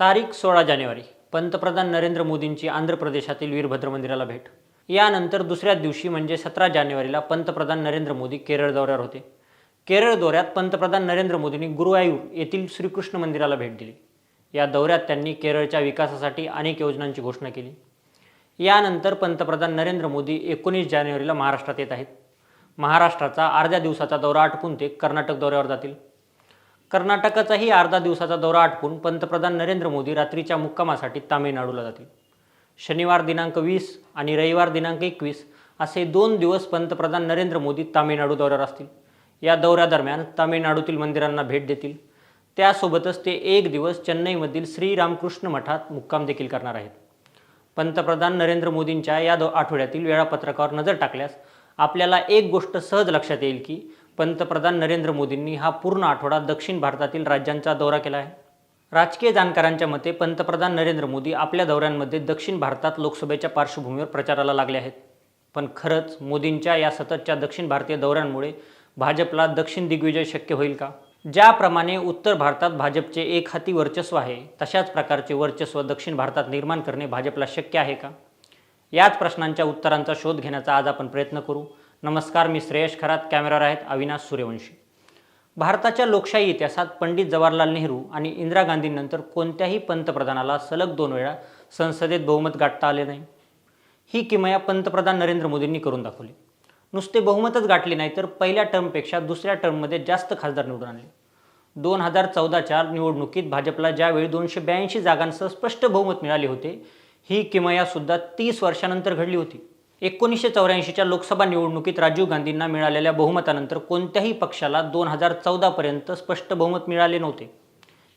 तारीख सोळा जानेवारी. पंतप्रधान नरेंद्र मोदींची आंध्र प्रदेशातील वीरभद्र मंदिराला भेट. यानंतर दुसऱ्या दिवशी म्हणजे सतरा जानेवारीला पंतप्रधान नरेंद्र मोदी केरळ दौऱ्यावर होते. केरळ दौऱ्यात पंतप्रधान नरेंद्र मोदींनी गुरुवायूर येथील श्रीकृष्ण मंदिराला भेट दिली. या दौऱ्यात त्यांनी केरळच्या विकासासाठी अनेक योजनांची घोषणा केली. यानंतर पंतप्रधान नरेंद्र मोदी एकोणीस जानेवारीला महाराष्ट्रात येत आहेत. महाराष्ट्राचा अर्ध्या दिवसाचा दौरा आटपून ते कर्नाटक दौऱ्यावर जातील. कर्नाटकाचाही अर्धा दिवसाचा दौरा आटपून पंतप्रधान नरेंद्र मोदी रात्रीच्या मुक्कामासाठी तामिळनाडूला जातील. शनिवार दिनांक वीस आणि रविवार दिनांक एकवीस असे दोन दिवस पंतप्रधान नरेंद्र मोदी तामिळनाडू दौऱ्यावर असतील. या दौऱ्यादरम्यान तामिळनाडूतील मंदिरांना भेट देतील. त्यासोबतच ते एक दिवस चेन्नईमधील श्रीरामकृष्ण मठात मुक्काम देखील करणार आहेत. पंतप्रधान नरेंद्र मोदींच्या या दो आठवड्यातील वेळापत्रकावर नजर टाकल्यास आपल्याला एक गोष्ट सहज लक्षात येईल की पंतप्रधान नरेंद्र मोदींनी हा पूर्ण आठवडा दक्षिण भारतातील राज्यांचा दौरा केला आहे. राजकीय जाणकारांच्या मते पंतप्रधान नरेंद्र मोदी आपल्या दौऱ्यांमध्ये दक्षिण भारतात लोकसभेच्या पार्श्वभूमीवर प्रचाराला लागले आहेत. पण खरंच मोदींच्या या सततच्या दक्षिण भारतीय दौऱ्यांमुळे भाजपला दक्षिण दिग्विजय शक्य होईल का? ज्याप्रमाणे उत्तर भारतात भाजपचे एक हाती वर्चस्व आहे तशाच प्रकारचे वर्चस्व दक्षिण भारतात निर्माण करणे भाजपला शक्य आहे का? याच प्रश्नांच्या उत्तरांचा शोध घेण्याचा आज आपण प्रयत्न करू. नमस्कार मी श्रेयश खरात कॅमेरावर आहेत अविनाश सूर्यवंशी. भारताच्या लोकशाही इतिहासात पंडित जवाहरलाल नेहरू आणि इंदिरा गांधींनंतर कोणत्याही पंतप्रधानाला सलग दोन वेळा संसदेत बहुमत गाठता आले नाही. ही किमया पंतप्रधान नरेंद्र मोदींनी करून दाखवली. नुसते बहुमतच गाठले नाही तर पहिल्या टर्मपेक्षा दुसऱ्या टर्ममध्ये जास्त खासदार निवडून आले दोन हजार चौदाच्या निवडणुकीत भाजपला ज्यावेळी दोनशे ब्याऐंशी जागांसह स्पष्ट बहुमत मिळाले होते ही किमयासुद्धा तीस वर्षानंतर घडली होती. एकोणीसशे चौऱ्याऐंशीच्या लोकसभा निवडणुकीत राजीव गांधींना मिळालेल्या बहुमतानंतर कोणत्याही पक्षाला दोन हजार चौदापर्यंत स्पष्ट बहुमत मिळाले नव्हते.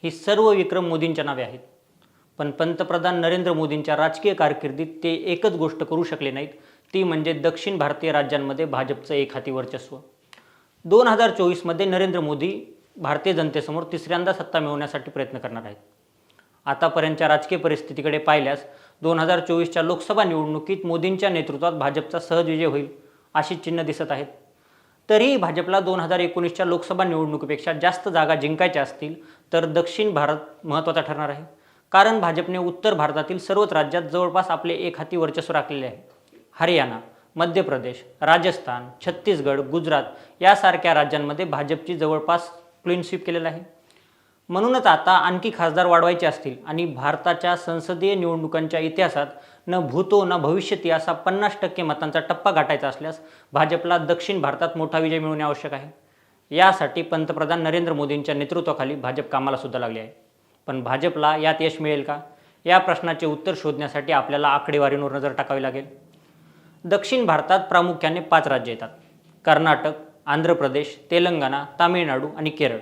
ही सर्व विक्रम मोदींच्या नावे आहेत. पण पंतप्रधान नरेंद्र मोदींच्या राजकीय कारकिर्दीत ते एकच गोष्ट करू शकले नाहीत. ती म्हणजे दक्षिण भारतीय राज्यांमध्ये भाजपचं एक हाती वर्चस्व. दोन हजार चोवीसमध्ये नरेंद्र मोदी भारतीय जनतेसमोर तिसऱ्यांदा सत्ता मिळवण्यासाठी प्रयत्न करणार आहेत. आतापर्यंतच्या राजकीय परिस्थितीकडे पाहिल्यास दोन हजार चोवीसच्या लोकसभा निवडणुकीत मोदींच्या नेतृत्वात भाजपचा सहज विजय होईल अशी चिन्ह दिसत आहेत. तरीही भाजपला दोन हजार एकोणीसच्या लोकसभा निवडणुकीपेक्षा जास्त जागा जिंकायच्या असतील तर दक्षिण भारत महत्त्वाचा ठरणार आहे. कारण भाजपने उत्तर भारतातील सर्वच राज्यात जवळपास आपले एक हाती वर्चस्व राखलेले आहे. हरियाणा मध्य प्रदेश राजस्थान छत्तीसगड गुजरात यासारख्या राज्यांमध्ये भाजपची जवळपास क्लीन स्वीप केलेलं आहे. म्हणूनच आता आणखी खासदार वाढवायचे असतील आणि भारताच्या संसदीय निवडणुकांच्या इतिहासात न भूतो न भविष्यती असा पन्नास टक्के मतांचा टप्पा गाठायचा असल्यास भाजपला दक्षिण भारतात मोठा विजय मिळवणे आवश्यक आहे. यासाठी पंतप्रधान नरेंद्र मोदींच्या नेतृत्वाखाली भाजप कामाला सुद्धा लागले आहे. पण भाजपला यात यश मिळेल का? या प्रश्नाचे उत्तर शोधण्यासाठी आपल्याला आकडेवारीवर नजर टाकावी लागेल. दक्षिण भारतात प्रामुख्याने पाच राज्य येतात. कर्नाटक आंध्र प्रदेश तेलंगणा तामिळनाडू आणि केरळ.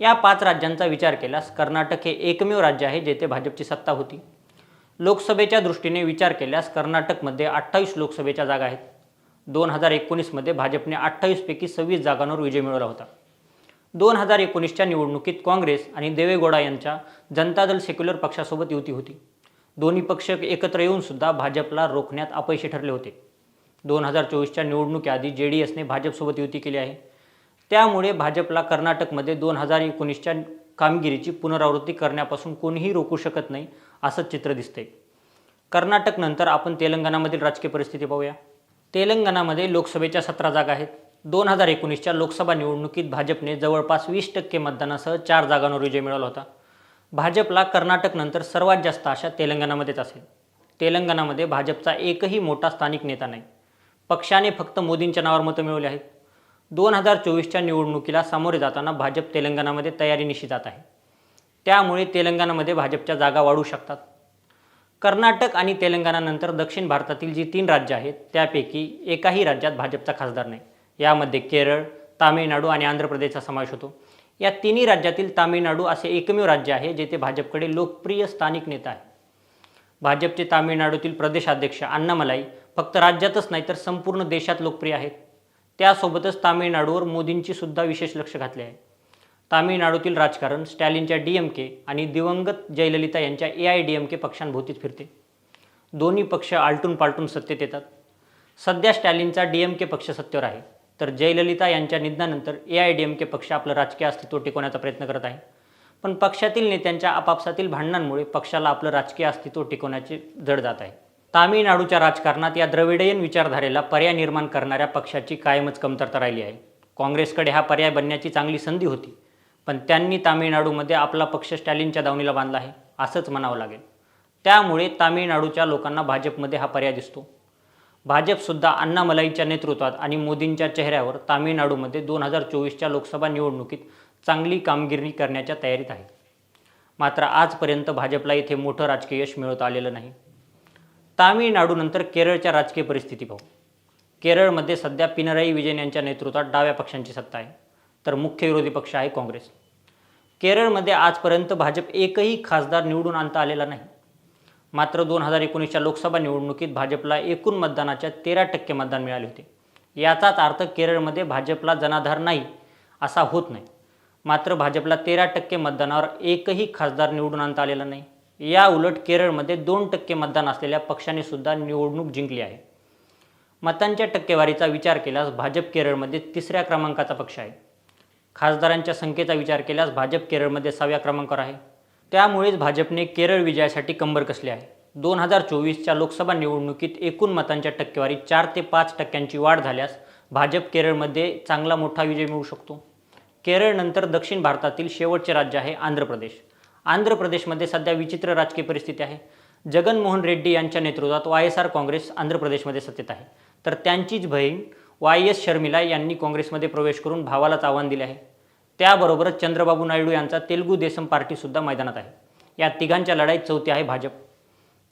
या पाच राज्यांचा विचार केल्यास कर्नाटक हे एकमेव राज्य आहे जेथे भाजपची सत्ता होती. लोकसभेच्या दृष्टीने विचार केल्यास कर्नाटकमध्ये अठ्ठावीस लोकसभेच्या जागा आहेत. दोन हजार एकोणीसमध्ये भाजपने अठ्ठावीसपैकी सव्वीस जागांवर विजय मिळवला होता. दोन हजार एकोणीसच्या निवडणुकीत काँग्रेस आणि देवेगौडा यांच्या जनता दल सेक्युलर पक्षासोबत युती होती. दोन्ही पक्ष एकत्र येऊन सुद्धा भाजपला रोखण्यात अपयशी ठरले होते. दोन हजार चोवीसच्या निवडणुकीआधी जे डी एसने भाजपसोबत युती केली आहे. त्यामुळे भाजपला कर्नाटकमध्ये दोन हजार एकोणीसच्या कामगिरीची पुनरावृत्ती करण्यापासून कोणीही रोखू शकत नाही असं चित्र दिसतंय. कर्नाटकनंतर आपण तेलंगणामधील राजकीय परिस्थिती पाहूया. तेलंगणामध्ये लोकसभेच्या सतरा जागा आहेत. दोन हजार एकोणीसच्या लोकसभा निवडणुकीत भाजपने जवळपास वीस टक्के मतदानासह चार जागांवर विजय मिळवला होता. भाजपला कर्नाटकनंतर सर्वात जास्त आशा तेलंगणामध्येच असेल. तेलंगणामध्ये भाजपचा एकही मोठा स्थानिक नेता नाही. पक्षाने फक्त मोदींच्या नावावर मतं मिळवली आहेत. दोन हजार चोवीसच्या निवडणुकीला सामोरे जाताना भाजप तेलंगणामध्ये तयारीनिशी जात आहे. त्यामुळे तेलंगणामध्ये भाजपच्या जागा वाढू शकतात. कर्नाटक आणि तेलंगणानंतर दक्षिण भारतातील जी तीन राज्य आहेत त्यापैकी एकाही राज्यात भाजपचा खासदार नाही. यामध्ये केरळ तामिळनाडू आणि आंध्र प्रदेशचा समावेश होतो. या तिन्ही राज्यातील तामिळनाडू असे एकमेव राज्य आहे जेथे भाजपकडे लोकप्रिय स्थानिक नेता आहे भाजपचे तामिळनाडूतील प्रदेशाध्यक्ष अण्णामलाई फक्त राज्यातच नाही तर संपूर्ण देशात लोकप्रिय आहेत. त्यासोबतच तामिळनाडूवर मोदींची सुद्धा विशेष लक्ष घातले आहे. तामिळनाडूतील राजकारण स्टॅलिनच्या डी एम के आणि दिवंगत जयललिता यांच्या A I D M K पक्षांभोवतीच फिरते. दोन्ही पक्ष आलटून पालटून सत्तेत येतात. सध्या स्टॅलिनचा डी एम के पक्ष सत्तेवर आहे. तर जयललिता यांच्या निधनानंतर A I D M K पक्ष आपलं राजकीय अस्तित्व टिकवण्याचा प्रयत्न करत आहे. पण पक्षातील नेत्यांच्या आपापसातील भांडणांमुळे पक्षाला आपलं राजकीय अस्तित्व टिकवण्याचे जड जात आहे. तामिळनाडूच्या राजकारणात या द्रविडियन विचारधारेला पर्याय निर्माण करणाऱ्या पक्षाची कायमच कमतरता राहिली आहे. काँग्रेसकडे हा पर्याय बनण्याची चांगली संधी होती पण त्यांनी तामिळनाडूमध्ये आपला पक्ष स्टॅलिनच्या दावणीला बांधला आहे असंच म्हणावं लागेल. त्यामुळे तामिळनाडूच्या लोकांना भाजपमध्ये हा पर्याय दिसतो. भाजपसुद्धा अण्णामलाईच्या नेतृत्वात आणि मोदींच्या चेहऱ्यावर तामिळनाडूमध्ये दोन हजार चोवीसच्या लोकसभा निवडणुकीत चांगली कामगिरी करण्याच्या तयारीत आहे. मात्र आजपर्यंत भाजपला इथे मोठं राजकीय यश मिळवता आलेलं नाही. तामिळनाडूनंतर केरळच्या राजकीय परिस्थिती पाहू. केरळमध्ये सध्या पिनराई विजयन यांच्या नेतृत्वात डाव्या पक्षांची सत्ता आहे. तर मुख्य विरोधी पक्ष आहे काँग्रेस. केरळमध्ये आजपर्यंत भाजप एकही खासदार निवडून आणता आलेला नाही. मात्र दोन हजार एकोणीसच्या लोकसभा निवडणुकीत भाजपला एकूण मतदानाच्या तेरा टक्के मतदान मिळाले होते. याचाच अर्थ केरळमध्ये भाजपला जनाधार नाही असा होत नाही. मात्र भाजपला तेरा टक्के मतदानावर एकही खासदार निवडून आणता आलेला नाही. या उलट केरळमध्ये दोन टक्के मतदान असलेल्या पक्षाने सुद्धा निवडणूक जिंकली आहे. मतांच्या टक्केवारीचा विचार केल्यास भाजप केरळमध्ये तिसऱ्या क्रमांकाचा पक्ष आहे. खासदारांच्या संख्येचा विचार केल्यास भाजप केरळमध्ये सहाव्या क्रमांकावर आहे. त्यामुळेच भाजपने केरळ विजयासाठी कंबर कसली आहे. दोन हजार चोवीसच्या लोकसभा निवडणुकीत एकूण मतांच्या टक्केवारीत चार ते पाच टक्क्यांची वाढ झाल्यास भाजप केरळमध्ये चांगला मोठा विजय मिळू शकतो. केरळनंतर दक्षिण भारतातील शेवटचे राज्य आहे आंध्र प्रदेश. आंध्र प्रदेशमध्ये सध्या विचित्र राजकीय परिस्थिती आहे. जगनमोहन रेड्डी यांच्या नेतृत्वात Y S R Congress Andhra प्रदेशमध्ये सत्तेत आहे. तर त्यांचीच बहीण वाय एस शर्मिला यांनी काँग्रेसमध्ये प्रवेश करून भावालाच आव्हान दिले आहे. त्याबरोबरच चंद्रबाबू नायडू यांचा तेलुगू देसम पार्टीसुद्धा मैदानात आहे. या तिघांच्या लढाईत चौथी आहे भाजप.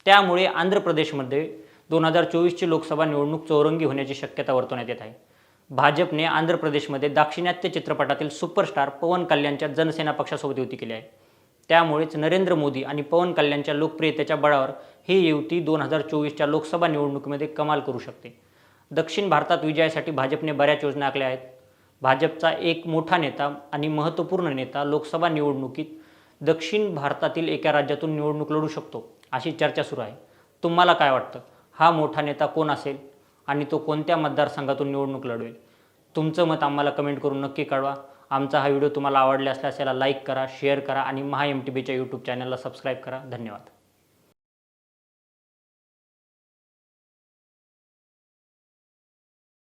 त्यामुळे आंध्र प्रदेशमध्ये दोन हजार चोवीसची लोकसभा निवडणूक चौरंगी होण्याची शक्यता वर्तवण्यात येत आहे. भाजपने आंध्र प्रदेशमध्ये दाक्षिणात्य चित्रपटातील सुपरस्टार पवन कल्याणच्या जनसेना पक्षासोबत युती केली आहे. त्यामुळेच नरेंद्र मोदी आणि पवन कल्याणच्या लोकप्रियतेच्या बळावर ही युती दोन हजार चोवीसच्या लोकसभा निवडणुकीमध्ये कमाल करू शकते. दक्षिण भारतात विजयासाठी भाजपने बऱ्याच योजना आखल्या आहेत. भाजपचा एक मोठा नेता आणि महत्त्वपूर्ण नेता लोकसभा निवडणुकीत दक्षिण भारतातील एका राज्यातून निवडणूक लढू शकतो अशी चर्चा सुरू आहे. तुम्हाला काय वाटतं? हा मोठा नेता कोण असेल आणि तो कोणत्या मतदारसंघातून निवडणूक लढवेल? तुमचं मत आम्हाला कमेंट करून नक्की कळवा. आमचा हा व्हिडिओ तुम्हाला आवडला असल्यास याला लाईक करा शेअर करा आणि महा एम टी बीच्या यूट्यूब चॅनलला सबस्क्राईब करा. धन्यवाद.